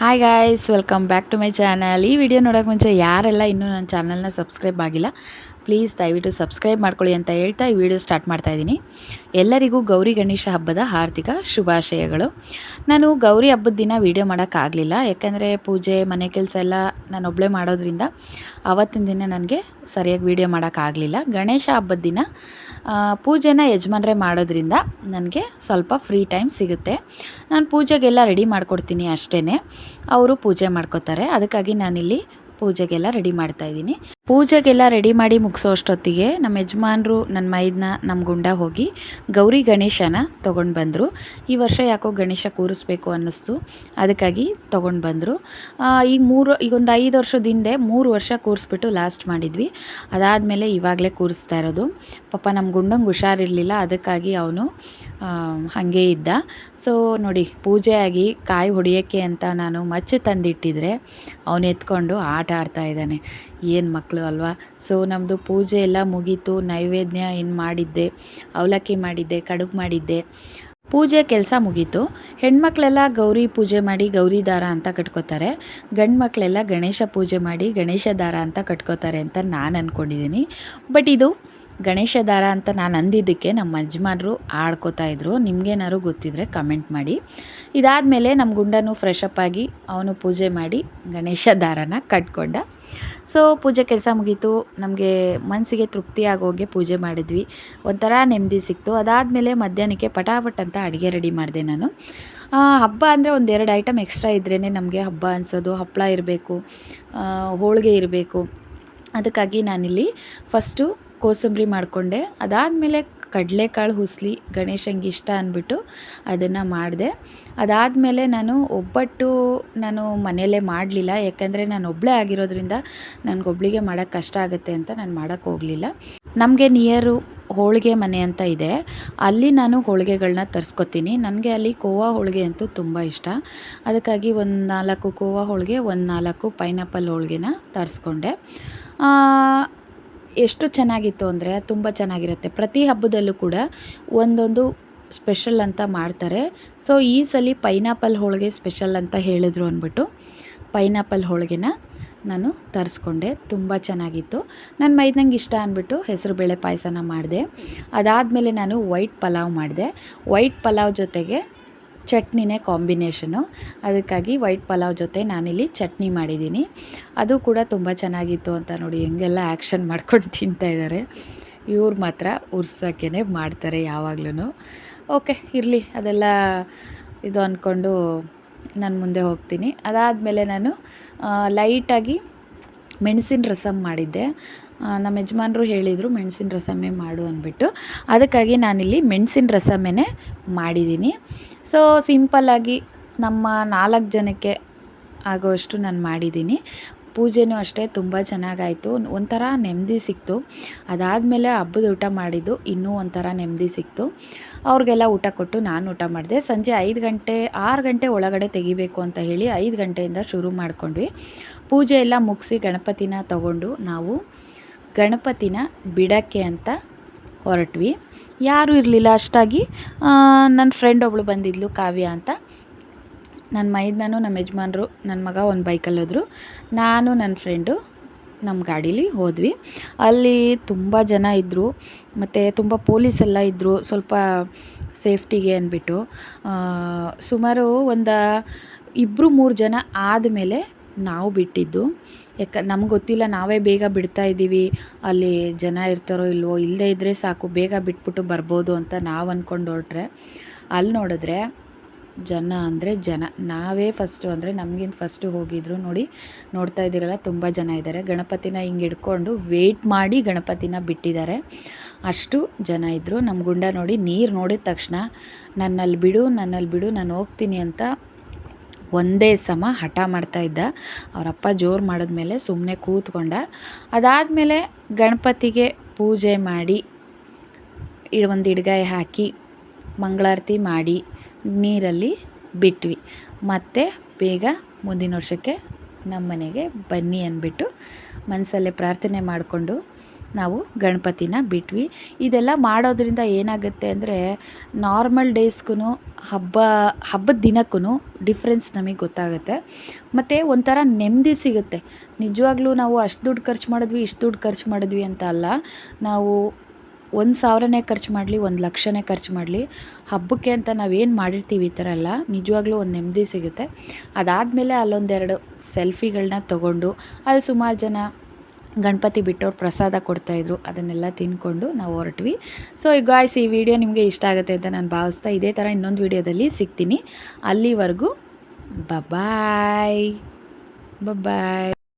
Hi guys welcome back to my channel ಈ video ನೋಡೋಕೆ ಮುಂಚೆ ಯಾರೆಲ್ಲ ಇನ್ನೂ ನನ್ನ ಚಾನಲ್ನ ಸಬ್ಸ್ಕ್ರೈಬ್ ಆಗಿಲ್ಲ ಪ್ಲೀಸ್ ದಯವಿಟ್ಟು ಸಬ್ಸ್ಕ್ರೈಬ್ ಮಾಡ್ಕೊಳ್ಳಿ ಅಂತ ಹೇಳ್ತಾ ಈ ವಿಡಿಯೋ ಸ್ಟಾರ್ಟ್ ಮಾಡ್ತಾ ಇದ್ದೀನಿ. ಎಲ್ಲರಿಗೂ ಗೌರಿ ಗಣೇಶ ಹಬ್ಬದ ಹಾರ್ದಿಕ ಶುಭಾಶಯಗಳು. ನಾನು ಗೌರಿ ಹಬ್ಬದ ದಿನ ವೀಡಿಯೋ ಮಾಡೋಕ್ಕಾಗಲಿಲ್ಲ ಯಾಕೆಂದರೆ ಪೂಜೆ, ಮನೆ ಕೆಲಸ ಎಲ್ಲ ನಾನು ಒಬ್ಬಳೇ ಮಾಡೋದ್ರಿಂದ ಆವತ್ತಿನ ದಿನ ನನಗೆ ಸರಿಯಾಗಿ ವೀಡಿಯೋ ಮಾಡೋಕ್ಕಾಗಲಿಲ್ಲ ಗಣೇಶ ಹಬ್ಬದ ದಿನ ಪೂಜೆನ ಯಜಮಾನ್ರೆ ಮಾಡೋದ್ರಿಂದ ನನಗೆ ಸ್ವಲ್ಪ ಫ್ರೀ ಟೈಮ್ ಸಿಗುತ್ತೆ. ನಾನು ಪೂಜೆಗೆಲ್ಲ ರೆಡಿ ಮಾಡ್ಕೊಡ್ತೀನಿ ಅಷ್ಟೇ ಅವರು ಪೂಜೆ ಮಾಡ್ಕೋತಾರೆ. ಅದಕ್ಕಾಗಿ ನಾನಿಲ್ಲಿ ಪೂಜೆಗೆಲ್ಲ ರೆಡಿ ಮಾಡ್ತಾ ಇದ್ದೀನಿ. ಪೂಜೆಗೆಲ್ಲ ರೆಡಿ ಮಾಡಿ ಮುಗಿಸೋ ಅಷ್ಟೊತ್ತಿಗೆ ನಮ್ಮ ಯಜಮಾನ್ರು, ನನ್ನ ಮೈದನ್ನ ನಮ್ಮ ಗುಂಡ ಹೋಗಿ ಗೌರಿ ಗಣೇಶನ ತೊಗೊಂಡು ಬಂದರು. ಈ ವರ್ಷ ಯಾಕೋ ಗಣೇಶ ಕೂರಿಸ್ಬೇಕು ಅನ್ನಿಸ್ತು. ಅದಕ್ಕಾಗಿ ತೊಗೊಂಡು ಬಂದರು. ಈಗ ಮೂರು, ಈಗ ಒಂದು ಐದು ವರ್ಷದ ಹಿಂದೆ ಮೂರು ವರ್ಷ ಕೂರಿಸ್ಬಿಟ್ಟು ಲಾಸ್ಟ್ ಮಾಡಿದ್ವಿ. ಅದಾದಮೇಲೆ ಇವಾಗಲೇ ಕೂರಿಸ್ತಾ ಇರೋದು. ಪಾಪ ನಮ್ಮ ಗುಂಡಂಗೆ ಹುಷಾರಿರಲಿಲ್ಲ, ಅದಕ್ಕಾಗಿ ಅವನು ಹಾಗೆ ಇದ್ದ. ಸೊ ನೋಡಿ ಪೂಜೆ ಆಗಿ ಕಾಯಿ ಹೊಡಿಯೋಕ್ಕೆ ಅಂತ ನಾನು ಮಚ್ಚು ತಂದಿಟ್ಟಿದ್ರೆ, ಅವನು ಎತ್ಕೊಂಡು ಆಟ ಆಡ್ತಾ ಇದ್ದಾನೆ. ಏನು ಮಕ್ಕಳು ಅಲ್ವಾ? ಸೊ ನಮ್ಮದು ಪೂಜೆ ಎಲ್ಲ ಮುಗೀತು. ನೈವೇದ್ಯ ಏನು ಮಾಡಿದ್ದೆ. ಅವಲಕ್ಕಿ ಮಾಡಿದ್ದೆ, ಕಡುಬು ಮಾಡಿದ್ದೆ. ಪೂಜೆ ಕೆಲಸ ಮುಗೀತು. ಹೆಣ್ಮಕ್ಳೆಲ್ಲ ಗೌರಿ ಪೂಜೆ ಮಾಡಿ ಗೌರಿ ದಾರ ಅಂತ ಕಟ್ಕೋತಾರೆ. ಗಂಡು ಮಕ್ಕಳೆಲ್ಲ ಗಣೇಶ ಪೂಜೆ ಮಾಡಿ ಗಣೇಶ ದಾರ ಅಂತ ಕಟ್ಕೋತಾರೆ ಅಂತ ನಾನು ಅಂದ್ಕೊಂಡಿದ್ದೀನಿ ಬಟ್ ಇದು ಗಣೇಶ ದಾರ ಅಂತ ನಾನು ಅಂದಿದ್ದಕ್ಕೆ ನಮ್ಮ ಯಜಮಾನರು ಆಡ್ಕೋತಾ ಇದ್ರು. ನಿಮಗೇನಾದ್ರು ಗೊತ್ತಿದ್ರೆ ಕಮೆಂಟ್ ಮಾಡಿ. ಇದಾದಮೇಲೆ ನಮ್ಮ ಗುಂಡನು ಫ್ರೆಶ್ ಆಗಿ ಅವನು ಪೂಜೆ ಮಾಡಿ ಗಣೇಶ ದಾರನ ಕಟ್ಕೊಂಡ. ಸೊ ಪೂಜೆ ಕೆಲಸ ಮುಗೀತು. ನಮಗೆ ಮನಸ್ಸಿಗೆ ತೃಪ್ತಿ ಆಗೋಗೆ ಪೂಜೆ ಮಾಡಿದ್ವಿ. ಒಂಥರ ನೆಮ್ಮದಿ ಸಿಕ್ತು. ಅದಾದಮೇಲೆ ಮಧ್ಯಾಹ್ನಕ್ಕೆ ಪಟಾಪಟ್ ಅಂತ ಅಡುಗೆ ರೆಡಿ ಮಾಡಿದೆ ನಾನು. ಹಬ್ಬ ಅಂದರೆ ಒಂದೆರಡು ಐಟಮ್ ಎಕ್ಸ್ಟ್ರಾ ಇದ್ರೇ ನಮಗೆ ಹಬ್ಬ ಅನಿಸೋದು. ಹಪ್ಪಳ ಇರಬೇಕು ಹೋಳಿಗೆ ಇರಬೇಕು. ಅದಕ್ಕಾಗಿ ನಾನಿಲ್ಲಿ ಫಸ್ಟು ಕೋಸಂಬರಿ ಮಾಡಿಕೊಂಡೆ. ಅದಾದಮೇಲೆ ಕಡಲೆಕಾಳು ಹುಸ್ಲಿ ಗಣೇಶಂಗೆ ಇಷ್ಟ ಅಂದ್ಬಿಟ್ಟು ಅದನ್ನು ಮಾಡಿದೆ. ಅದಾದಮೇಲೆ ನಾನು ಒಬ್ಬಟ್ಟು ನಾನು ಮನೆಯಲ್ಲೇ ಮಾಡಲಿಲ್ಲ. ಯಾಕಂದರೆ ನಾನು ಒಬ್ಬಳೇ ಆಗಿರೋದ್ರಿಂದ ನನಗೊಬ್ಳಿಗೆ ಮಾಡೋಕ್ಕೆ ಕಷ್ಟ ಆಗುತ್ತೆ ಅಂತ ನಾನು ಮಾಡೋಕ್ಕೆ ಹೋಗಲಿಲ್ಲ. ನಮಗೆ ನಿಯರು ಹೋಳಿಗೆ ಮನೆ ಅಂತ ಇದೆ. ಅಲ್ಲಿ ನಾನು ಹೋಳಿಗೆಗಳನ್ನ ತರಿಸ್ಕೊತೀನಿ. ನನಗೆ ಅಲ್ಲಿ ಕೋವಾ ಹೋಳಿಗೆ ಅಂತೂ ತುಂಬ ಇಷ್ಟ. ಅದಕ್ಕಾಗಿ ಒಂದು ನಾಲ್ಕು ಕೋವಾ ಹೋಳಿಗೆ, ಒಂದು ನಾಲ್ಕು ಪೈನಾಪಲ್ ಹೋಳಿಗೆನ ತರಿಸ್ಕೊಂಡೆ. ಎಷ್ಟು ಚೆನ್ನಾಗಿತ್ತು ಅಂದರೆ ತುಂಬ ಚೆನ್ನಾಗಿರುತ್ತೆ. ಪ್ರತಿ ಹಬ್ಬದಲ್ಲೂ ಕೂಡ ಒಂದೊಂದು ಸ್ಪೆಷಲ್ ಅಂತ ಮಾಡ್ತಾರೆ. ಸೊ ಈ ಸಲ ಪೈನಾಪಲ್ ಹೋಳಿಗೆ ಸ್ಪೆಷಲ್ ಅಂತ ಹೇಳಿದ್ರು ಅಂದ್ಬಿಟ್ಟು ಪೈನಾಪಲ್ ಹೋಳಿಗೆನ ನಾನು ತರಿಸ್ಕೊಂಡೆ. ತುಂಬ ಚೆನ್ನಾಗಿತ್ತು. ನನ್ನ ಮೈದಂಗೆ ಇಷ್ಟ ಅಂದ್ಬಿಟ್ಟು ಹೆಸರುಬೇಳೆ ಪಾಯಸನ ಮಾಡಿದೆ. ಅದಾದಮೇಲೆ ನಾನು ವೈಟ್ ಪಲಾವ್ ಮಾಡಿದೆ. ವೈಟ್ ಪಲಾವ್ ಜೊತೆಗೆ ಚಟ್ನಿನೇ ಕಾಂಬಿನೇಷನು. ಅದಕ್ಕಾಗಿ ವೈಟ್ ಪಲಾವ್ ಜೊತೆ ನಾನಿಲ್ಲಿ ಚಟ್ನಿ ಮಾಡಿದ್ದೀನಿ. ಅದು ಕೂಡ ತುಂಬ ಚೆನ್ನಾಗಿತ್ತು ಅಂತ ನೋಡಿ ಹೆಂಗೆಲ್ಲ ಆ್ಯಕ್ಷನ್ ಮಾಡ್ಕೊಂಡು ತಿಂತಾ ಇದ್ದಾರೆ. ಇವ್ರು ಮಾತ್ರ ಉರ್ಸೋಕ್ಕೇ ಮಾಡ್ತಾರೆ ಯಾವಾಗ್ಲೂ ಓಕೆ, ಇರಲಿ, ಅದೆಲ್ಲ ಇದು ಅಂದ್ಕೊಂಡು ನಾನು ಮುಂದೆ ಹೋಗ್ತೀನಿ. ಅದಾದಮೇಲೆ ನಾನು ಲೈಟಾಗಿ ಮೆಣಸಿನ ರಸಮ್ ಮಾಡಿದ್ದೆ. ನಮ್ಮ ಯಜಮಾನರು ಹೇಳಿದರು, ಮೆಣಸಿನ ರಸಮೇ ಮಾಡು ಅಂದ್ಬಿಟ್ಟು. ಅದಕ್ಕಾಗಿ ನಾನಿಲ್ಲಿ ಮೆಣಸಿನ ರಸಮ್ಮೇ ಮಾಡಿದ್ದೀನಿ. ಸೊ ಸಿಂಪಲ್ಲಾಗಿ ನಮ್ಮ ನಾಲ್ಕು ಜನಕ್ಕೆ ಆಗೋಷ್ಟು ನಾನು ಮಾಡಿದ್ದೀನಿ. ಪೂಜೆನೂ ಅಷ್ಟೇ ತುಂಬ ಚೆನ್ನಾಗಾಯಿತು. ಒಂಥರ ನೆಮ್ಮದಿ ಸಿಕ್ತು. ಅದಾದಮೇಲೆ ಹಬ್ಬದ ಊಟ ಮಾಡಿದ್ದು ಇನ್ನೂ ಒಂಥರ ನೆಮ್ಮದಿ ಸಿಕ್ತು. ಅವ್ರಿಗೆಲ್ಲ ಊಟ ಕೊಟ್ಟು ನಾನು ಊಟ ಮಾಡಿದೆ. ಸಂಜೆ ಐದು ಗಂಟೆ, ಆರು ಗಂಟೆ ಒಳಗಡೆ ತೆಗಿಬೇಕು ಅಂತ ಹೇಳಿ ಐದು ಗಂಟೆಯಿಂದ ಶುರು ಮಾಡ್ಕೊಂಡ್ವಿ. ಪೂಜೆ ಎಲ್ಲ ಮುಗಿಸಿ ಗಣಪತಿನ ತಗೊಂಡು ನಾವು ಗಣಪತಿನ ಬಿಡಕ್ಕೆ ಅಂತ ಹೊರಟ್ವಿ. ಯಾರೂ ಇರಲಿಲ್ಲ ಅಷ್ಟಾಗಿ. ನನ್ನ ಫ್ರೆಂಡ್ ಒಬ್ಳು ಬಂದಿದ್ಲು ಕಾವ್ಯ ಅಂತ. ನನ್ನ ಮೈದ್ನೂ ನಮ್ಮ ಯಜಮಾನ್ರು, ನನ್ನ ಮಗ ಒಂದು ಬೈಕಲ್ಲಿ ಹೋದರು. ನಾನು, ನನ್ನ ಫ್ರೆಂಡು ನಮ್ಮ ಗಾಡೀಲಿ ಹೋದ್ವಿ. ಅಲ್ಲಿ ತುಂಬ ಜನ ಇದ್ದರು. ಮತ್ತು ತುಂಬ ಪೊಲೀಸೆಲ್ಲ ಇದ್ದರು, ಸ್ವಲ್ಪ ಸೇಫ್ಟಿಗೆ ಅಂದ್ಬಿಟ್ಟು. ಸುಮಾರು ಒಂದು ಇಬ್ಬರು ಮೂರು ಜನ ಆದಮೇಲೆ ನಾವು ಬಿಟ್ಟಿದ್ದು. ಯಾಕೆ, ನಮ್ಗೆ ಗೊತ್ತಿಲ್ಲ, ನಾವೇ ಬೇಗ ಬಿಡ್ತಾ ಇದ್ದೀವಿ. ಅಲ್ಲಿ ಜನ ಇರ್ತಾರೋ ಇಲ್ವೋ, ಇಲ್ಲದೇ ಇದ್ದರೆ ಸಾಕು, ಬೇಗ ಬಿಟ್ಬಿಟ್ಟು ಬರ್ಬೋದು ಅಂತ ನಾವು ಅಂದ್ಕೊಂಡು ಹೊರಟ್ರೆ. ಅಲ್ಲಿ ನೋಡಿದ್ರೆ ಜನ ಅಂದರೆ ಜನ. ನಾವೇ ಫಸ್ಟು ಅಂದರೆ ನಮಗಿಂತ ಫಸ್ಟು ಹೋಗಿದ್ರು ನೋಡಿ ನೋಡ್ತಾ ಇದ್ದೀರಲ್ಲ, ತುಂಬ ಜನ ಇದ್ದಾರೆ. ಗಣಪತಿನ ಹಿಂಗೆ ಹಿಡ್ಕೊಂಡು ವೆಯ್ಟ್ ಮಾಡಿ ಗಣಪತಿನ ಬಿಟ್ಟಿದ್ದಾರೆ. ಅಷ್ಟು ಜನ ಇದ್ದರು ನಮ್ಮ ಗುಂಡ ನೋಡಿ ನೀರು ನೋಡಿದ ತಕ್ಷಣ, ನನ್ನಲ್ಲಿ ಬಿಡು ನನ್ನಲ್ಲಿ ಬಿಡು, ನಾನು ಹೋಗ್ತೀನಿ ಅಂತ ಒಂದೇ ಸಮ ಹಠ ಮಾಡ್ತಾ ಇದ್ದ. ಅವರಪ್ಪ ಜೋರು ಮಾಡಿದ್ಮೇಲೆ ಸುಮ್ಮನೆ ಕೂತ್ಕೊಂಡ. ಅದಾದಮೇಲೆ ಗಣಪತಿಗೆ ಪೂಜೆ ಮಾಡಿ ಒಂದು ಇಡ್ಗಾಯಿ ಹಾಕಿ ಮಂಗಳಾರತಿ ಮಾಡಿ ನೀರಲ್ಲಿ ಬಿಟ್ವಿ. ಮತ್ತು ಬೇಗ ಮುಂದಿನ ವರ್ಷಕ್ಕೆ ನಮ್ಮ ಮನೆಗೆ ಬನ್ನಿ ಅಂದ್ಬಿಟ್ಟು ಮನಸಲ್ಲೇ ಪ್ರಾರ್ಥನೆ ಮಾಡಿಕೊಂಡು ನಾವು ಗಣಪತಿನ ಬಿಟ್ವಿ. ಇದೆಲ್ಲ ಮಾಡೋದ್ರಿಂದ ಏನಾಗುತ್ತೆ ಅಂದರೆ ನಾರ್ಮಲ್ ಡೇಸ್ಗೂ ಹಬ್ಬ, ಹಬ್ಬದ ದಿನಕ್ಕೂ ಡಿಫ್ರೆನ್ಸ್ ನಮಗೆ ಗೊತ್ತಾಗುತ್ತೆ. ಮತ್ತು ಒಂಥರ ನೆಮ್ಮದಿ ಸಿಗುತ್ತೆ. ನಿಜವಾಗ್ಲೂ ನಾವು ಅಷ್ಟು ದುಡ್ಡು ಖರ್ಚು ಮಾಡಿದ್ವಿ, ಇಷ್ಟು ದುಡ್ಡು ಖರ್ಚು ಮಾಡಿದ್ವಿ ಅಂತ ಅಲ್ಲ, ನಾವು ಒಂದು ಸಾವಿರನೇ ಖರ್ಚು ಮಾಡಲಿ, ಒಂದು ಲಕ್ಷನೇ ಖರ್ಚು ಮಾಡಲಿ. ಹಬ್ಬಕ್ಕೆ ಅಂತ ನಾವೇನು ಮಾಡಿರ್ತೀವಿ ಈ ಥರ ಎಲ್ಲ ನಿಜವಾಗ್ಲೂ ಒಂದು ನೆಮ್ಮದಿ ಸಿಗುತ್ತೆ. ಅದಾದಮೇಲೆ ಅಲ್ಲೊಂದೆರಡು ಸೆಲ್ಫಿಗಳನ್ನ ತಗೊಂಡು ಅಲ್ಲಿ ಸುಮಾರು ಜನ ಗಣಪತಿ ಬಿಟ್ಟವ್ರು ಪ್ರಸಾದ ಕೊಡ್ತಾಯಿದ್ರು ಅದನ್ನೆಲ್ಲ ತಿನ್ಕೊಂಡು ನಾವು ಹೊರಟ್ವಿ. ಸೊ ಈ ಗಾಯ್ಸ್ ಈ ವಿಡಿಯೋ ನಿಮಗೆ ಇಷ್ಟ ಆಗುತ್ತೆ ಅಂತ ನಾನು ಭಾವಿಸ್ತಾ ಇದೇ ಥರ ಇನ್ನೊಂದು ವಿಡಿಯೋದಲ್ಲಿ ಸಿಗ್ತೀನಿ. ಅಲ್ಲಿವರೆಗೂ ಬಾಯ್ ಬಾಯ್